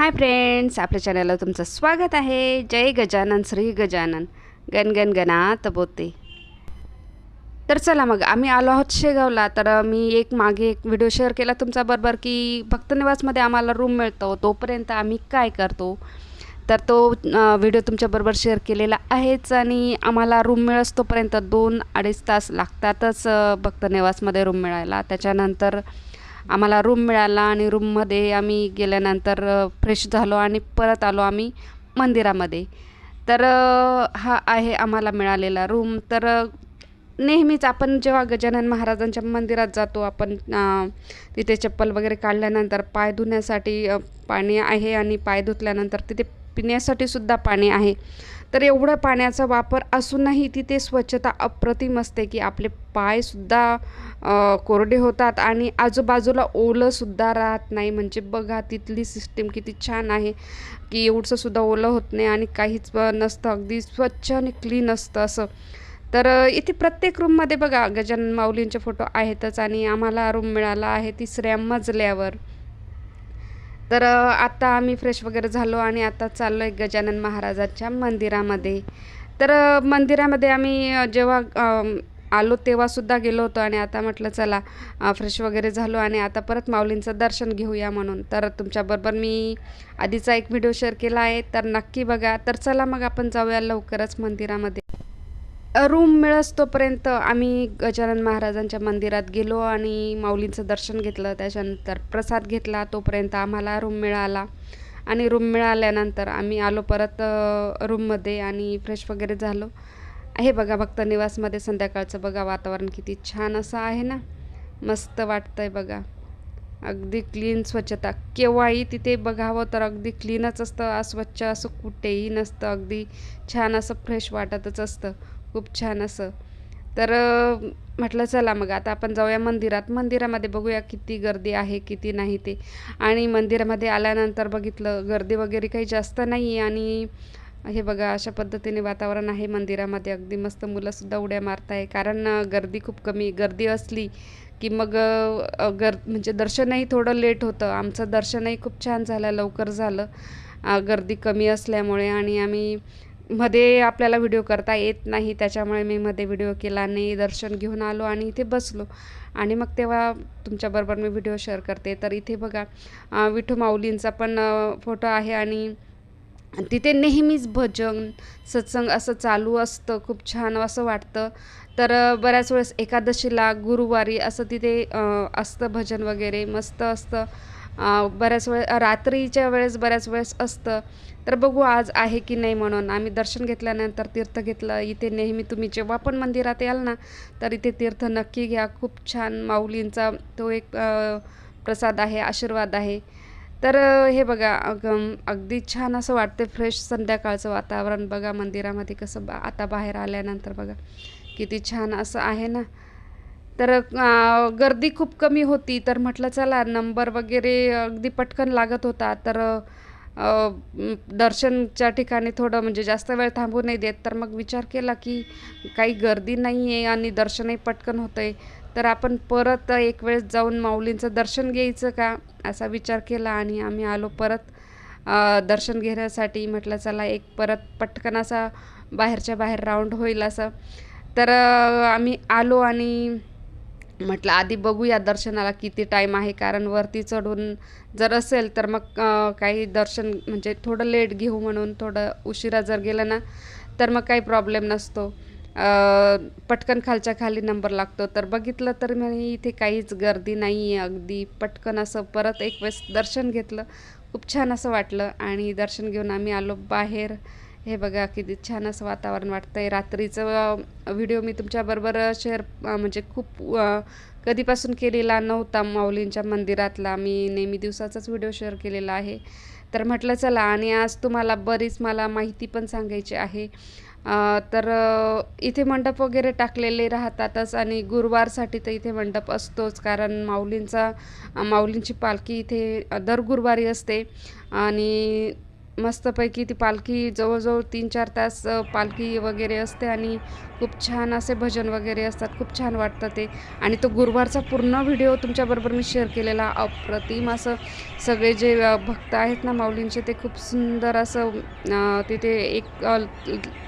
Hi friends आपल्या चॅनलला तुमचं स्वागत आहे. जय गजानन श्री गजानन. गण गन गणात बोते तर चला मग आम्ही आलो आहोत शेगावला. तर मी एक मागे एक व्हिडिओ शेअर केला तुमचा बरोबर की भक्तनिवासमध्ये आम्हाला रूम मिळतो. तोपर्यंत आम्ही काय करतो? तर तो व्हिडिओ तुमच्याबरोबर शेअर केलेला आहेच आणि आम्हाला रूम मिळस तोपर्यंत दोन अडीच तास लागतातच भक्तनिवासमध्ये रूम मिळायला. त्याच्यानंतर आम्हाला रूम मिळाला आणि रूममध्ये आम्ही गेल्यानंतर फ्रेश झालो आणि परत आलो आम्ही मंदिरामध्ये. तर हा आहे आम्हाला मिळालेला रूम तर नेहमीच आपण जेव्हा गजानन महाराजांच्या मंदिरात जातो आपण तिथे चप्पल वगैरे काढल्यानंतर पाय धुण्यासाठी पाणी आहे आणि पाय धुतल्यानंतर तिथे पिण्यासाठी सुद्धा पाणी आहे. तर एवढं पाण्याचा वापर असूनही तिथे स्वच्छता अप्रतिम असते की आपले पायसुद्धा कोरडे होतात आणि आजूबाजूला ओलंसुद्धा राहत नाही. म्हणजे बघा तिथली सिस्टीम किती छान आहे की एवढंसुद्धा ओलं होत नाही आणि काहीच नसतं. अगदी स्वच्छ आणि क्लीन असतं असं. तर इथे प्रत्येक रूममध्ये बघा गजानन माऊलींचे फोटो आहेतच आणि आम्हाला रूम मिळाला आहे तिसऱ्या मजल्यावर. तर आता आम्ही फ्रेश वगैरे झालो आणि आता चाललो आहे गजानन महाराजाच्या मंदिरामध्ये. तर मंदिरामध्ये आम्ही जेव्हा आलो तेव्हासुद्धा गेलो होतो आणि आता म्हटलं चला फ्रेश वगैरे झालो आणि आता परत माऊलींचं दर्शन घेऊया म्हणून. तर तुमच्याबरोबर मी आधीचा एक व्हिडिओ शेअर केला आहे. तर नक्की बघा. तर चला मग आपण जाऊया लवकरच मंदिरामध्ये. रूम मिळस तोपर्यंत आम्ही गजानन महाराजांच्या मंदिरात गेलो आणि माऊलींचं दर्शन घेतलं. त्याच्यानंतर प्रसाद घेतला तोपर्यंत आम्हाला रूम मिळाला. आणि रूम मिळाल्यानंतर आम्ही आलो परत रूममध्ये आणि फ्रेश वगैरे झालो. हे बघा भक्त निवासमध्ये संध्याकाळचं बघा वातावरण किती छान असं आहे ना. मस्त वाटतं आहे बघा. अगदी क्लीन स्वच्छता. केव्हाही तिथे बघावं तर अगदी क्लीनच असतं. अस्वच्छ असं कुठेही नसतं. अगदी छान असं फ्रेश वाटतच असतं. खूप छान असं. तर म्हटलं चला मग आता आपण जाऊया मंदिरात. मंदिरामध्ये बघूया किती गर्दी आहे किती नाही ते. आणि मंदिरामध्ये आल्यानंतर बघितलं गर्दी वगैरे काही जास्त नाही आहे आणि हे बघा अशा पद्धतीने वातावरण आहे मंदिरामध्ये. अगदी मस्त मुलंसुद्धा उड्या मारत आहे कारण गर्दी खूप कमी गर्दी असली की मग गर म्हणजे दर्शनही थोडं लेट होतं. आमचं दर्शनही खूप छान झालं लवकर झालं. गर्दी कमी असल्यामुळे आणि आम्ही मध्ये आपल्याला व्हिडिओ करता येत नाही त्याच्यामुळे मी मध्ये व्हिडिओ केला नाही दर्शन घेऊन आलो आणि इथे बसलो. आणि मग तेव्हा तुमच्याबरोबर मी व्हिडिओ शेअर करते. तर इथे बघा विठू माऊलींचा पण फोटो आहे आणि तिथे नेहमीच भजन सत्संग असं चालू असतं. खूप छान असं वाटतं. तर बऱ्याच वेळेस एकादशीला गुरुवारी असं तिथे असतं भजन वगैरे. मस्त असतं. बऱ्याच वेळ रात्रीच्या वेळेस बऱ्याच वेळेस असतं. तर बघू आज आहे की नाही म्हणून. आम्ही दर्शन घेतल्यानंतर तीर्थ घेतलं. इथे नेहमी तुम्ही जेव्हा पण मंदिरात याल ना तर इथे तीर्थ नक्की घ्या. खूप छान माऊलींचा तो एक प्रसाद आहे आशीर्वाद आहे. तर हे बघा अग अगदी छान असं वाटते फ्रेश संध्याकाळचं वातावरण. बघा मंदिरामध्ये कसं बा आता बाहेर आल्यानंतर बघा किती छान असं आहे ना. तर गर्दी खूप कमी होती. तर म्हटलं चला नंबर वगैरे अगदी पटकन लागत होता. तर दर्शनच्या ठिकाणी थोडं म्हणजे जास्त वेळ थांबू नाही देत. तर मग विचार केला की काही गर्दी नाही आहे आणि दर्शनही पटकन होतं आहे तर आपण परत एक वेळेस जाऊन माऊलींचं दर्शन घ्यायचं का? असा विचार केला आणि आम्ही आलो परत दर्शन घेण्यासाठी. म्हटलं चला एक परत पटकन असा बाहेरच्या बाहेर राऊंड होईल असं. तर आम्ही आलो आणि म्हटलं आधी बघूया दर्शनाला किती टाईम आहे. कारण वरती चढून जर असेल तर मग काही दर्शन म्हणजे थोडं लेट घेऊ म्हणून थोडं उशिरा जर गेलं ना तर मग काही प्रॉब्लेम नसतो. पटकन खालच्या खाली नंबर लागतो. तर बघितलं तर मी इथे काहीच गर्दी नाही आहे अगदी पटकन असं परत एक वेळेस दर्शन घेतलं. खूप छान असं वाटलं आणि दर्शन घेऊन आम्ही आलो बाहेर. हे बघा किती छान असं वातावरण वाटतंय. रात्रीचं व्हिडिओ मी तुमच्याबरोबर शेअर म्हणजे खूप कधीपासून केलेला नव्हता माऊलींच्या मंदिरातला. मी नेहमी दिवसाचाच व्हिडिओ शेअर केलेला आहे. तर म्हटलं चला आणि आज तुम्हाला बरीच मला माहिती पण सांगायची आहे. तर इथे मंडप वगैरे टाकलेले राहतातच आणि गुरुवारसाठी तर इथे मंडप असतोच. कारण माऊलींचा माऊलींची पालखी इथे दर गुरुवारी असते. आणि मस्तपैकी ती पालखी जवळजवळ तीन चार तास पालखी वगैरे असते आणि खूप छान असे भजन वगैरे असतात. खूप छान वाटतं ते. आणि तो गुरुवारचा पूर्ण व्हिडिओ तुमच्याबरोबर मी शेअर केलेला अप्रतिम असं सगळे जे भक्त आहेत ना माऊलींचे ते खूप सुंदर असं तिथे एक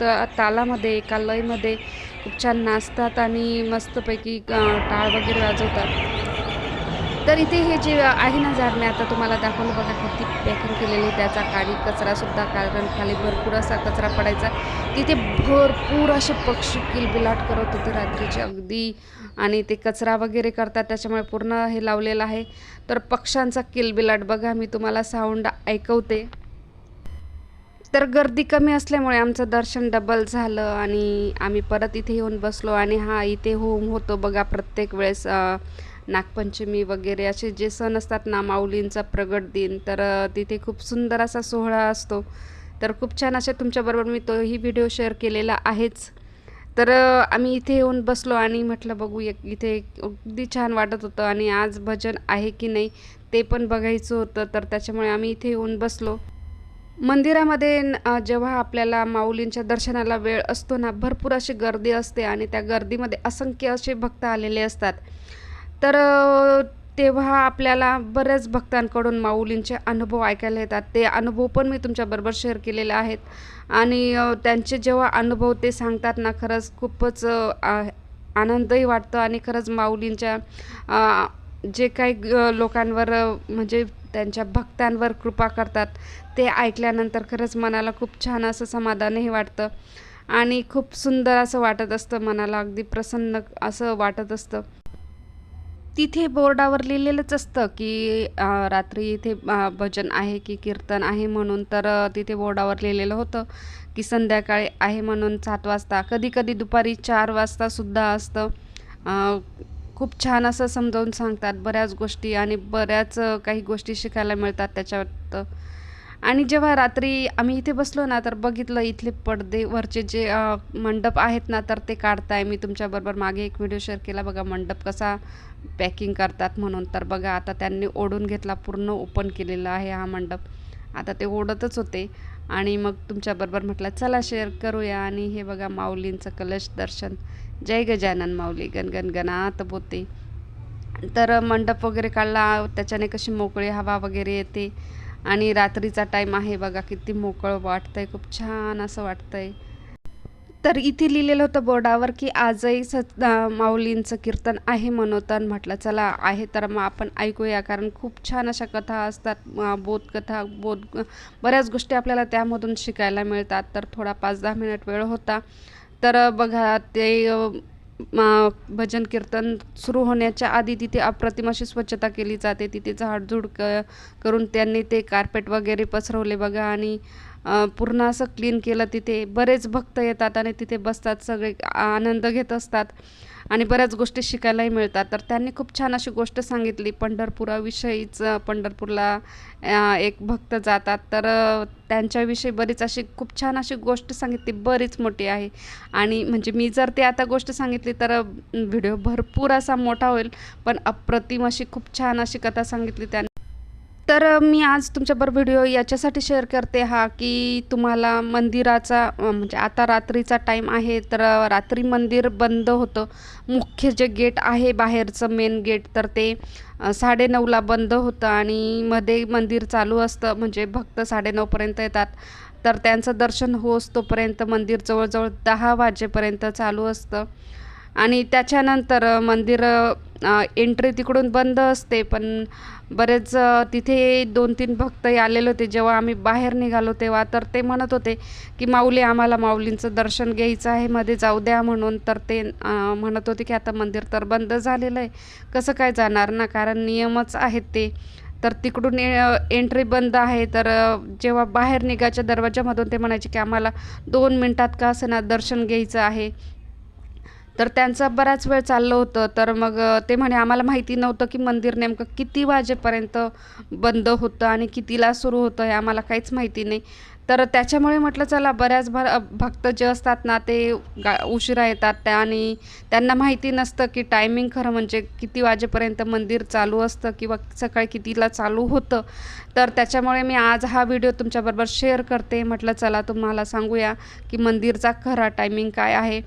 त- तालामध्ये एका लयमध्ये खूप छान नाचतात आणि मस्तपैकी टाळ वगैरे वाजवतात. तर इथे हे जे आहे ना झाड मी आता तुम्हाला दाखवलं बघा किती पॅकिंग केलेली त्याचा काळी कचरासुद्धा कारण खाली भरपूर असा कचरा पडायचा. तिथे भरपूर असे पक्षी किलबिलाट करत होते रात्रीचे अगदी. आणि ते कचरा वगैरे करतात त्याच्यामुळे पूर्ण हे लावलेलं आहे. तर पक्ष्यांचा किलबिलाट बघा मी तुम्हाला साऊंड ऐकवते. तर गर्दी कमी असल्यामुळे आमचं दर्शन डबल झालं आणि आम्ही परत इथे येऊन बसलो आणि हा इथे होम होतो बघा प्रत्येक वेळेस नागपंचमी वगैरे असे जे सण असतात ना माऊलींचा प्रगट दिन तर तिथे खूप सुंदर असा सोहळा असतो. तर खूप छान असे तुमच्याबरोबर मी तोही व्हिडिओ शेअर केलेला आहेच. तर आम्ही इथे येऊन बसलो आणि म्हटलं बघू एक इथे अगदी छान वाटत होतं आणि आज भजन आहे की नाही ते पण बघायचं होतं. तर त्याच्यामुळे आम्ही इथे येऊन बसलो. मंदिरामध्ये जेव्हा आपल्याला माऊलींच्या दर्शनाला वेळ असतो ना भरपूर अशी गर्दी असते आणि त्या गर्दीमध्ये असंख्य असे भक्त आलेले असतात. तर तेव्हा आपल्याला बऱ्याच भक्तांकडून माऊलींचे अनुभव ऐकायला येतात. ते अनुभव पण मी तुमच्याबरोबर शेअर केलेले आहेत. आणि त्यांचे जेव्हा अनुभव ते सांगतात ना खरंच खूपच आ- आनंदही वाटतं आणि खरंच माऊलींच्या जे काही लोकांवर म्हणजे त्यांच्या भक्तांवर कृपा करतात ते ऐकल्यानंतर खरंच मनाला खूप छान असं समाधानही वाटतं. आणि खूप सुंदर असं वाटत असतं मनाला अगदी प्रसन्न असं वाटत असतं. तिथे बोर्डावर लिहिलेलंच असतं की अ, रात्री इथे अ, भजन आहे की कीर्तन आहे म्हणून तर अ, तिथे बोर्डावर लिहिलेलं होतं की संध्याकाळी आहे म्हणून सात वाजता. कधी कधी दुपारी चार वाजतासुद्धा असतं. अ, खूप छान असं समजावून सांगतात बऱ्याच गोष्टी आणि बऱ्याच अ, काही गोष्टी शिकायला मिळतात त्याच्यात. आणि जेव्हा रात्री आम्ही इथे बसलो ना तर बघितलं इथले पडदेवरचे जे अ, मंडप आहेत ना तर ते काढताय. मी तुमच्याबरोबर मागे एक व्हिडिओ शेअर केला बघा मंडप कसा पॅकिंग करतात म्हणून. तर बघा आता त्यांनी ओढून घेतला पूर्ण ओपन केलेला आहे हा मंडप. आता ते ओढतच होते. आणि मग तुमच्याबरोबर म्हटलं चला शेअर करूया. आणि हे बघा माऊलींचं कलश दर्शन. जय गजानन माऊली गणगण गणात बोते. तर मंडप वगैरे काढला त्याच्याने कशी मोकळी हवा वगैरे येते. आणि रात्रीचा टाईम आहे बघा किती मोकळं वाटतंय खूप छान असं वाटतंय. तर इथे लिहिलेलं होतं बोर्डावर की आजही सत माऊलींचं कीर्तन आहे मनोतन. म्हटलं चला आहे तर मग आपण ऐकूया. कारण खूप छान अशा कथा असतात बोधकथा बोध बऱ्याच गोष्टी आपल्याला त्यामधून शिकायला मिळतात. तर थोडा पाच दहा मिनिट वेळ होता. तर बघा ते भजन कीर्तन सुरू होण्याच्या आधी तिथे अप्रतिम अशी स्वच्छता केली जाते. तिथे झाडझूड क करून त्यांनी ते कार्पेट वगैरे पसरवले बघा. आणि पूर्ण असं क्लीन केलं तिथे बरेच भक्त येतात आणि तिथे बसतात सगळे आनंद घेत असतात आणि बऱ्याच गोष्टी शिकायलाही मिळतात. तर त्यांनी खूप छान अशी गोष्ट सांगितली पंढरपुराविषयीच पंढरपूरला एक भक्त जातात. तर त्यांच्याविषयी बरीच अशी खूप छान अशी गोष्ट सांगितली बरीच मोठी आहे. आणि म्हणजे मी जर ते आता गोष्ट सांगितली तर व्हिडिओ भरपूर असा मोठा होईल पण अप्रतिम अशी खूप छान अशी कथा सांगितली त्यांनी. तर मी आज तुमच्याबरोबर व्हिडिओ याच्यासाठी शेअर करते हा की तुम्हाला मंदिराचा म्हणजे आता रात्रीचा टाईम आहे तर रात्री मंदिर बंद होतं. मुख्य जे गेट आहे बाहेरचं मेन गेट तर ते साडेनऊला बंद होतं आणि मध्ये मंदिर चालू असतं म्हणजे भक्त साडेनऊपर्यंत येतात. तर त्यांचं दर्शन होस तोपर्यंत मंदिर जवळजवळ दहा वाजेपर्यंत चालू असतं. आणि त्याच्यानंतर मंदिर एंट्री तिकडून बंद असते पण बरेच तिथे दोन तीन भक्तही आलेले होते. जेव्हा आम्ही बाहेर निघालो तेव्हा तर ते म्हणत होते की माऊली आम्हाला माऊलींचं दर्शन घ्यायचं आहे मध्ये जाऊ द्या म्हणून. तर ते म्हणत होते की आता मंदिर तर बंद झालेलं आहे. कसं काय जाणार ना? कारण नियमच आहेत ते. तर तिकडून एंट्री बंद आहे. तर जेव्हा बाहेर निघायच्या दरवाजामधून ते म्हणायचे की आम्हाला दोन मिनटात का असं ना दर्शन घ्यायचं आहे? तर त्यांचं बराच वेळ चाललं होतं. तर मग ते म्हणे आम्हाला माहिती नव्हतं की मंदिर नेमकं किती वाजेपर्यंत बंद होतं आणि कितीला सुरू होतं हे आम्हाला काहीच माहिती नाही. तर त्याच्यामुळे म्हटलं चला बऱ्याच भर भक्त जे असतात ना ते गा उशिरा येतात त्या आणि त्यांना माहिती नसतं की टायमिंग खरं म्हणजे किती वाजेपर्यंत मंदिर चालू असतं किंवा सकाळी कितीला चालू होतं. तर त्याच्यामुळे मी आज हा व्हिडिओ तुमच्याबरोबर शेअर करते. म्हटलं चला तुम्हाला सांगूया की मंदिरचा खरा टायमिंग काय आहे.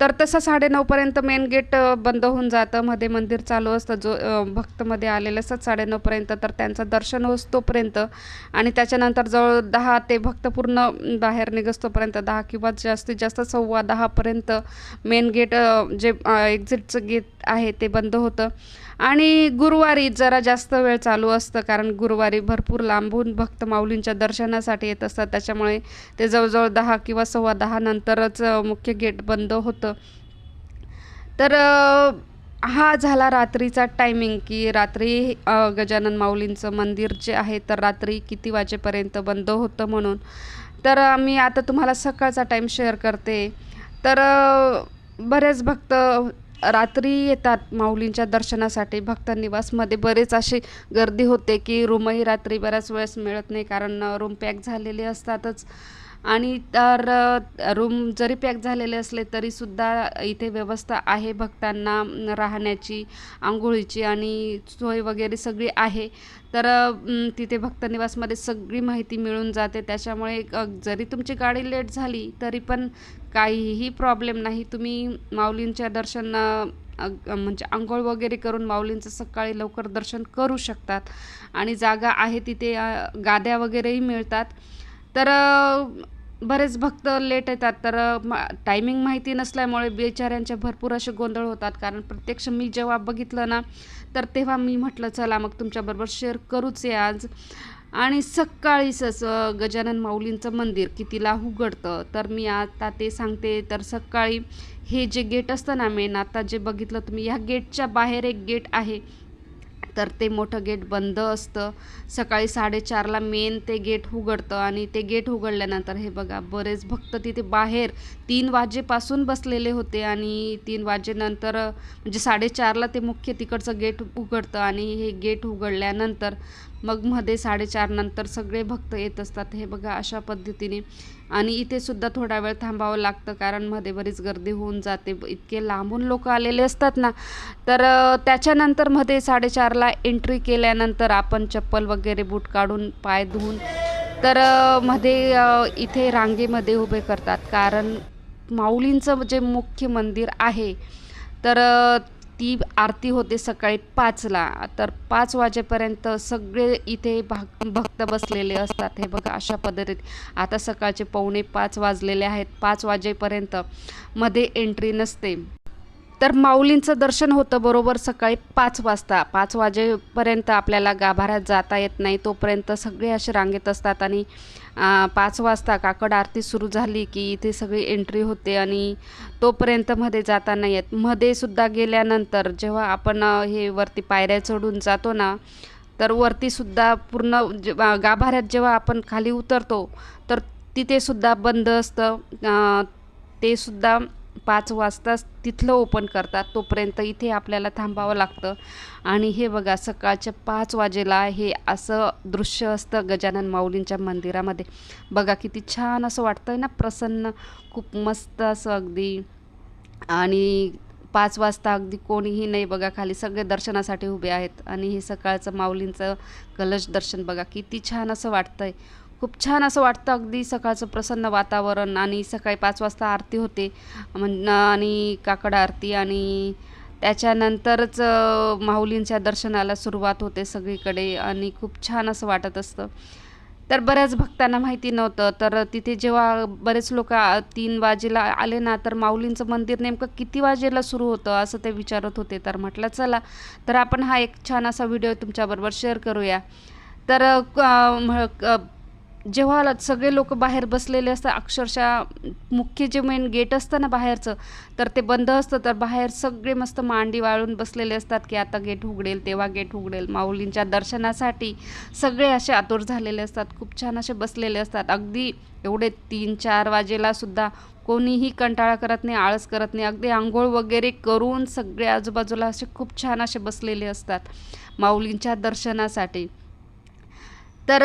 तर तसं साडेनऊपर्यंत मेन गेट बंद होऊन जातं. मध्ये मंदिर चालू असतं. जो भक्तमध्ये आलेले असतात साडेनऊपर्यंत तर त्यांचं दर्शन होस तोपर्यंत. आणि त्याच्यानंतर जवळ दहा ते भक्त पूर्ण बाहेर निघतोपर्यंत दहा किंवा जास्तीत जास्त सव्वा दहापर्यंत मेन गेट जे एक्झिटचं गेट आहे ते बंद होतं. आणि गुरुवारी जरा जास्त वेळ चालू असतं कारण गुरुवारी भरपूर लांबून भक्त माऊलींच्या दर्शनासाठी येत असतात. त्याच्यामुळे ते जवळजवळ दहा किंवा सव्वा दहा नंतरच मुख्य गेट बंद होतं. तर हा झाला रात्रीचा टायमिंग की रात्री गजानन माऊलींचं मंदिर जे आहे तर रात्री किती वाजेपर्यंत बंद होतं म्हणून. तर मी आता तुम्हाला सकाळचा टाईम शेअर करते. तर बरेच भक्त रात्री येतात माऊलींच्या दर्शनासाठी भक्त निवासमध्ये बरेच अशी गर्दी होते की रूमही रात्री बऱ्याच वेळेस मिळत नाही कारण रूम पॅक झालेले असतातच. आणि तर रूम जरी पॅक झालेले असले तरीसुद्धा इथे व्यवस्था आहे भक्तांना राहण्याची आंघोळीची आणि सोय वगैरे सगळी आहे. तर तिथे भक्तनिवासमध्ये सगळी माहिती मिळून जाते. त्याच्यामुळे जरी तुमची गाडी लेट झाली तरी पण काहीही प्रॉब्लेम नाही. तुम्ही माऊलींच्या दर्शन म्हणजे आंघोळ वगैरे करून माऊलींचं सकाळी लवकर दर्शन करू शकतात. आणि जागा आहे तिथे गाद्या वगैरेही मिळतात. तर बरेच भक्त लेट येतात. तर टायमिंग माहिती नसल्यामुळे बिचाऱ्यांचे भरपूर असे गोंधळ होतात. कारण प्रत्यक्ष मी जेव्हा बघितलं ना तर तेव्हा मी म्हटलं चला मग तुमच्याबरोबर शेअर करूच आहे आज. आणि सकाळीच असं गजानन माऊलींचं मंदिर कितीला उघडतं तर मी आता ते सांगते. तर सकाळी हे जे गेट असतं ना मेन आता जे बघितलं तुम्ही ह्या गेटच्या बाहेर एक गेट आहे. तर ते मोठं गेट बंद असतं. सकाळी साडेचारला मेन ते गेट उघडतं आणि ते गेट उघडल्यानंतर हे बघा बरेच भक्त तिथे बाहेर तीन वाजेपासून बसलेले होते आणि तीन वाजेनंतर म्हणजे साडेचारला ते मुख्य तिकडचं गेट उघडतं आणि हे गेट उघडल्यानंतर मग मध्ये साडेचार नंतर सगळे भक्त येत असतात. हे बघा अशा पद्धतीने. आणि इथे सुद्धा थोडा वेळ थांबावं लागतं कारण मध्ये बरीच गर्दी होऊन जाते. इतके लांबून लोक आलेले असतात ना. तर त्याच्यानंतरमध्ये साडेचारला एंट्री केल्यानंतर आपण चप्पल वगैरे बूट काढून पाय धुवून तर मध्ये इथे रांगेमध्ये उभे करतात. कारण माऊलींचं जे मुख्य मंदिर आहे तर ती आरती होते सकाळी पाचला. तर पाच वाजेपर्यंत सगळे इथे भाग भक्त बसलेले असतात. हे बघा अशा पद्धतीत. आता सकाळचे पावणे पाच वाजलेले आहेत. पाच वाजेपर्यंत मध्ये एंट्री नसते. तर माऊलींचं दर्शन होतं बरोबर सकाळी पाच वाजता. पाच वाजेपर्यंत आपल्याला गाभाऱ्यात जाता येत नाही. तोपर्यंत सगळे असे रांगेत असतात आणि पाच वाजता काकड आरती सुरू झाली की इथे सगळी एंट्री होते आणि तोपर्यंत मध्ये जाता नाही येत. मध्ये सुद्धा गेल्यानंतर जेव्हा आपण हे वरती पायऱ्या चढून जातो ना तर वरतीसुद्धा पूर्ण जे- गाभाऱ्यात जेव्हा आपण खाली उतरतो तर तिथेसुद्धा बंद असतं. ते सुद्धा पाच वाजताच तिथलं ओपन करतात तोपर्यंत इथे आपल्याला थांबावं लागतं. आणि हे बघा सकाळच्या पाच वाजेला हे असं दृश्य असतं गजानन माऊलींच्या मंदिरामध्ये. बघा किती छान असं वाटतं आहे ना प्रसन्न खूप मस्त असं अगदी. आणि पाच वाजता अगदी कोणीही नाही बघा खाली सगळे दर्शनासाठी उभे आहेत. आणि हे सकाळचं माऊलींचं कलश दर्शन बघा किती छान असं वाटतं आहे खूप छान असं वाटतं. अगदी सकाळचं प्रसन्न वातावरण आणि सकाळी पाच वाजता आरती होते. म्हण आणि काकड आरती आणि त्याच्यानंतरच माऊलींच्या दर्शनाला सुरुवात होते सगळीकडे आणि खूप छान असं वाटत असतं. तर बऱ्याच भक्तांना माहिती नव्हतं. तर तिथे जेव्हा बरेच लोक तीन वाजेला आले ना तर माऊलींचं मंदिर नेमकं किती वाजेला सुरू होतं असं ते विचारत होते. तर म्हटलं चला तर आपण हा एक छान असा व्हिडिओ तुमच्याबरोबर शेअर करूया. तर क- जेव्हा सगळे लोक बाहेर बसलेले असतात अक्षरशः मुख्य जे मेन गेट असतं ना बाहेरचं तर ते बंद असतं. तर बाहेर सगळे मस्त मांडी वाळून बसलेले असतात की आता गेट उघडेल तेव्हा गेट उघडेल. माऊलींच्या दर्शनासाठी सगळे असे आतुर झालेले असतात खूप छान असे बसलेले असतात. अगदी एवढे तीन चार वाजेला सुद्धा कोणीही कंटाळा करत नाही आळस करत नाही. अगदी आंघोळ वगैरे करून सगळे आजूबाजूला असे खूप छान असे बसलेले असतात माऊलींच्या दर्शनासाठी. तर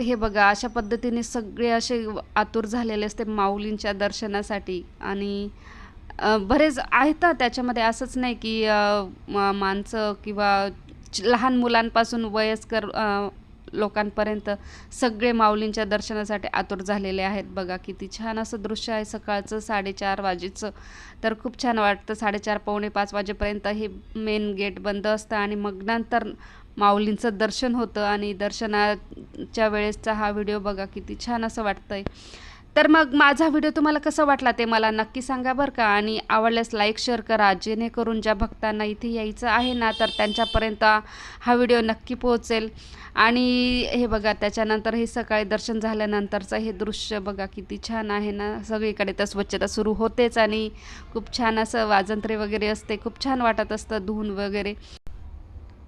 हे बघा अशा पद्धतीने सगळे असे आतुर झालेले असते माऊलींच्या दर्शनासाठी आणि बरेच आहेत त्याच्यामध्ये असंच नाही की माणसं किंवा लहान मुलांपासून वयस्कर लोकांपर्यंत सगळे माऊलींच्या दर्शनासाठी आतुर झालेले आहेत. बघा किती छान असं दृश्य आहे सकाळचं साडेचार वाजेचं. तर खूप छान वाटतं साडेचार पावणे पाच वाजेपर्यंत हे मेन गेट बंद असतं आणि मग नंतर माऊलींचं दर्शन होतं आणि दर्शनाच्या वेळेसचा हा व्हिडिओ बघा किती छान असं वाटतंय. तर मग माझा व्हिडिओ तुम्हाला कसा वाटला ते मला नक्की सांगा बरं का. आणि आवडल्यास लाईक शेअर करा जेणेकरून ज्या भक्तांना इथे यायचं आहे ना तर त्यांच्यापर्यंत हा व्हिडिओ नक्की पोहोचेल. आणि हे बघा त्याच्यानंतर हे सकाळी दर्शन झाल्यानंतरचं हे दृश्य बघा किती छान आहे ना. सगळीकडे तर स्वच्छता सुरू होतेच आणि खूप छान असं वाजंत्रे वगैरे असते खूप छान वाटत असतं धुवून वगैरे.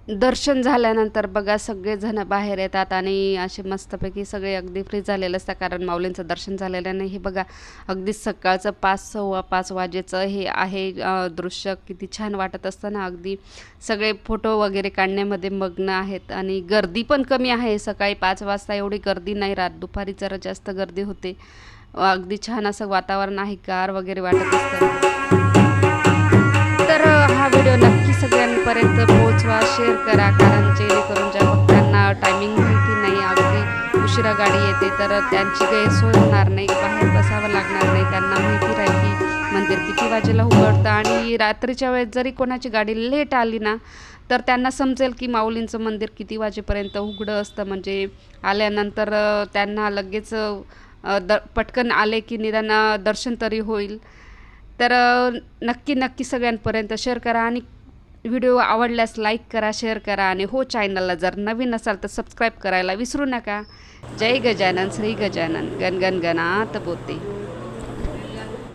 दर्शन झाल्यानंतर बघा सगळेजण बाहेर येतात आणि असे मस्तपैकी सगळे अगदी फ्री झालेले असतात. कारण माऊलींचं दर्शन झालेलं नाही हे बघा अगदी सकाळचं पाच सव्वा पाच वाजेचं हे आहे दृश्य. किती छान वाटत असतं ना अगदी सगळे फोटो वगैरे काढण्यामध्ये मग्न आहेत आणि गर्दी पण कमी आहे. सकाळी पाच वाजता एवढी गर्दी नाही राहत. दुपारी जरा जास्त गर्दी होते. अगदी छान असं वातावरण आहे गार वगैरे वाटत असतं. व्हिडिओ नक्की सगळ्यांपर्यंत पोहोचवा शेअर करा कारण जेणेकरून ज्या भक्तांना टायमिंग माहिती नाही अगदी उशिरा गाडी येते तर त्यांची गैरसोय होणार नाही बाहेर बसावं लागणार नाही त्यांना माहिती राहील की मंदिर किती वाजेला उघडतं. आणि रात्रीच्या वेळेस जरी कोणाची गाडी लेट आली ना तर त्यांना समजेल की माऊलींचं मंदिर किती वाजेपर्यंत उघडं असतं. म्हणजे आल्यानंतर त्यांना लगेच द पटकन आले की निदान दर्शन तरी होईल. तर नक्की नक्की सगळ्यांपर्यंत शेअर करा आणि व्हिडिओ आवडल्यास लाईक करा शेअर करा आणि हो चॅनलला जर नवीन असाल तर सबस्क्राईब करायला विसरू नका. जय गजानन श्री गजानन. गन गण गणात बोते